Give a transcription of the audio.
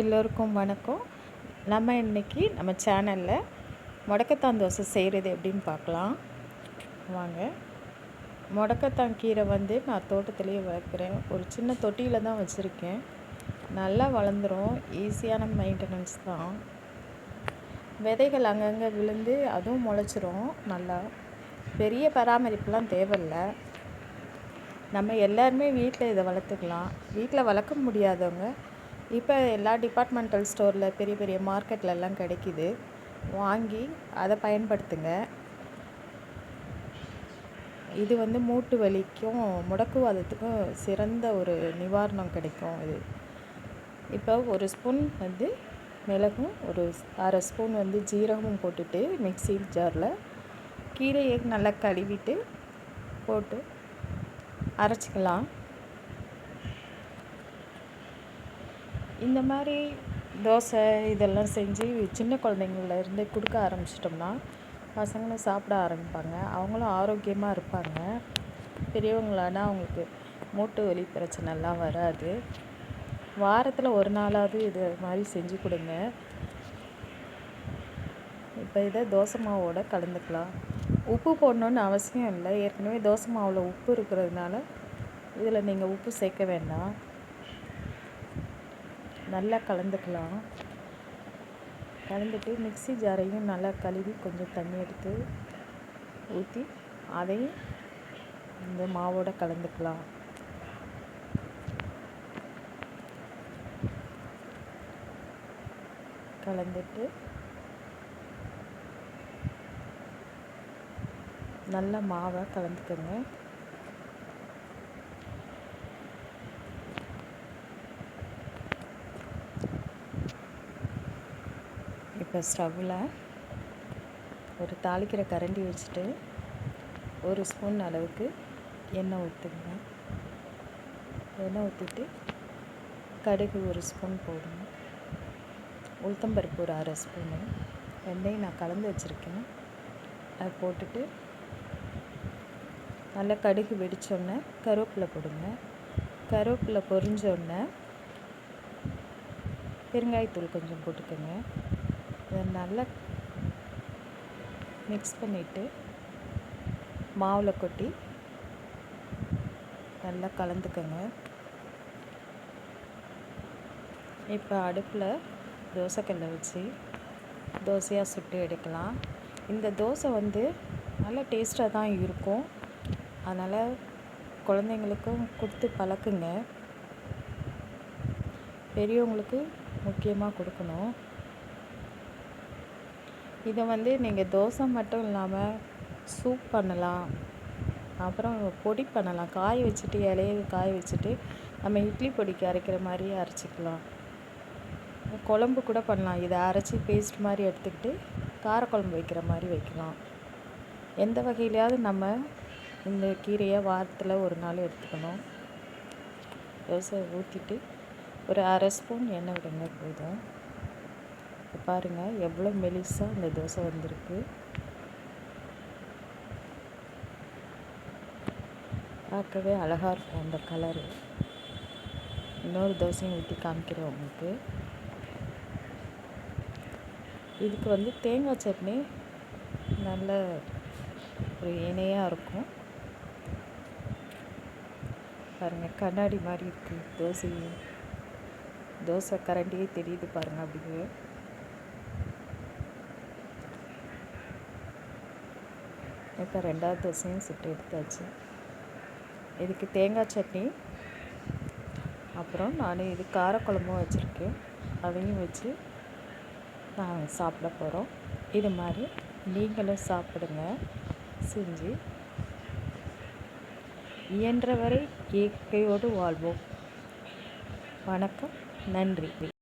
எல்லோருக்கும் வணக்கம். நம்ம இன்றைக்கி நம்ம சேனலில் முடக்கத்தான் தோசை செய்கிறது எப்படின்னு பார்க்கலாம். வாங்க. முடக்கத்தான் கீரை வந்து நான் தோட்டத்துலேயே வளர்க்குறேன். ஒரு சின்ன தொட்டியில் தான் வச்சுருக்கேன். நல்லா வளர்ந்துடும் ஈஸியான மெயின்டெனன்ஸ் தான். விதைகள் அங்கங்கே விழுந்து அதுவும் முளைச்சிரும். நல்லா. பெரிய பராமரிப்புலாம் தேவையில்லை. நம்ம எல்லாருமே வீட்டில் இதை வளர்த்துக்கலாம். வீட்டில் வளர்க்க முடியாதவங்க இப்போ எல்லா டிபார்ட்மெண்டல் ஸ்டோரில் பெரிய பெரிய மார்க்கெட்லலாம் கிடைக்கிது. வாங்கி அதை பயன்படுத்துங்க. இது வந்து மூட்டு வலிக்கும் முடக்குவாதத்துக்கும் சிறந்த ஒரு நிவாரணம் கிடைக்கும் இது. இப்போ ஒரு ஸ்பூன் வந்து மிளகும் ஒரு அரை ஸ்பூன் வந்து ஜீரகமும் போட்டுட்டு மிக்சி ஜாரில் கீரையை நல்லா கழுவிட்டு போட்டு அரைச்சிக்கலாம். இந்த மாதிரி தோசை இதெல்லாம் செஞ்சு சின்ன குழந்தைங்கள்லேருந்து கொடுக்க ஆரம்பிச்சிட்டோம்னா பசங்களும் சாப்பிட ஆரம்பிப்பாங்க. அவங்களும் ஆரோக்கியமாக இருப்பாங்க. பெரியவங்களானா அவங்களுக்கு மூட்டு வலி பிரச்சனைலாம் வராது. வாரத்தில் ஒரு நாளாவது இது மாதிரி செஞ்சு கொடுங்க. இப்போ இதை தோசை மாவோட கலந்துக்கலாம். உப்பு போடணுன்னு அவசியம் இல்லை. ஏற்கனவே தோசை மாவில் உப்பு இருக்கிறதுனால இதில் நீங்கள் உப்பு சேர்க்க வேண்டாம். நல்லா கலந்துக்கலாம். கலந்துட்டு மிக்சி ஜாரையும் நல்லா கழுவி கொஞ்சம் தண்ணி எடுத்து ஊற்றி அதையும் இந்த மாவோட கலந்துக்கலாம். கலந்துட்டு நல்ல மாவை கலந்துக்கோங்க. இப்போ ஸ்டவ்வில் ஒரு தாளிக்கிற கரண்டி வச்சுட்டு ஒரு ஸ்பூன் அளவுக்கு எண்ணெய் ஊற்றுங்க. எண்ணெய் ஊற்றிட்டு கடுகு ஒரு ஸ்பூன் போடுங்க. உளுத்தம்பருப்பு ஒரு அரை ஸ்பூனு. வெந்தயம் நான் கலந்து வச்சுருக்கேன். அதை போட்டுட்டு நல்லா கடுகு வெடித்தோடனே கருவேப்பிலை போடுங்க. கருவேப்பிலை பொரிஞ்சோடனே பெருங்காயத்தூள் கொஞ்சம் போட்டுக்கோங்க. இதை நல்லா மிக்ஸ் பண்ணிவிட்டு மாவில் கொட்டி நல்லா கலந்துக்கோங்க. இப்போ அடுப்பில் தோசைக்கல்லை வச்சு தோசையாக சுட்டு எடுக்கலாம். இந்த தோசை வந்து நல்லா டேஸ்ட்டாக தான் இருக்கும். அதனால் குழந்தைங்களுக்கும் கொடுத்து பழக்குங்க. பெரியவங்களுக்கு முக்கியமாக கொடுக்கணும். இதை வந்து நீங்கள் தோசை மட்டும் இல்லாமல் சூப் பண்ணலாம். அப்புறம் பொடி பண்ணலாம். காய வச்சுட்டு இலைய காய வச்சுட்டு நம்ம இட்லி பொடிக்கு அரைக்கிற மாதிரியே அரைச்சிக்கலாம். குழம்பு கூட பண்ணலாம். இதை அரைச்சி பேஸ்ட் மாதிரி எடுத்துக்கிட்டு காரக்குழம்பு வைக்கிற மாதிரி வைக்கலாம். எந்த வகையிலையாவது நம்ம இந்த கீரையை வாரத்தில் ஒரு நாள் எடுத்துக்கணும். தோசை ஊற்றிட்டு ஒரு அரை ஸ்பூன் எண்ணெய் விடுங்க போதும். பாருங்கள் எவ்வளோ மெலிசாக இந்த தோசை வந்திருக்கு. பார்க்கவே அழகாக இருக்கும் அந்த கலரு இன்னொரு தோசையும் ஊற்றி காமிக்கிறேன் உங்களுக்கு. இதுக்கு வந்து தேங்காய் சட்னி நல்ல ஒரு இணையாக இருக்கும். பாருங்கள் கண்ணாடி மாதிரி இருக்குது தோசை தோசை கரண்டியே தெரியுது பாருங்கள் அப்படியே. இப்போ ரெண்டாவது தோசையும் சுட்டு எடுத்தாச்சு. இதுக்கு தேங்காய் சட்னி அப்புறம் நான் இது காரக்குழம்பும் வச்சுருக்கேன். அதையும் வச்சு நான் சாப்பிட போகிறோம் இது மாதிரி நீங்களும் சாப்பிடுங்க. செஞ்சு இயன்றவரை இயற்கையோடு வாழ்வோம். வணக்கம். நன்றி.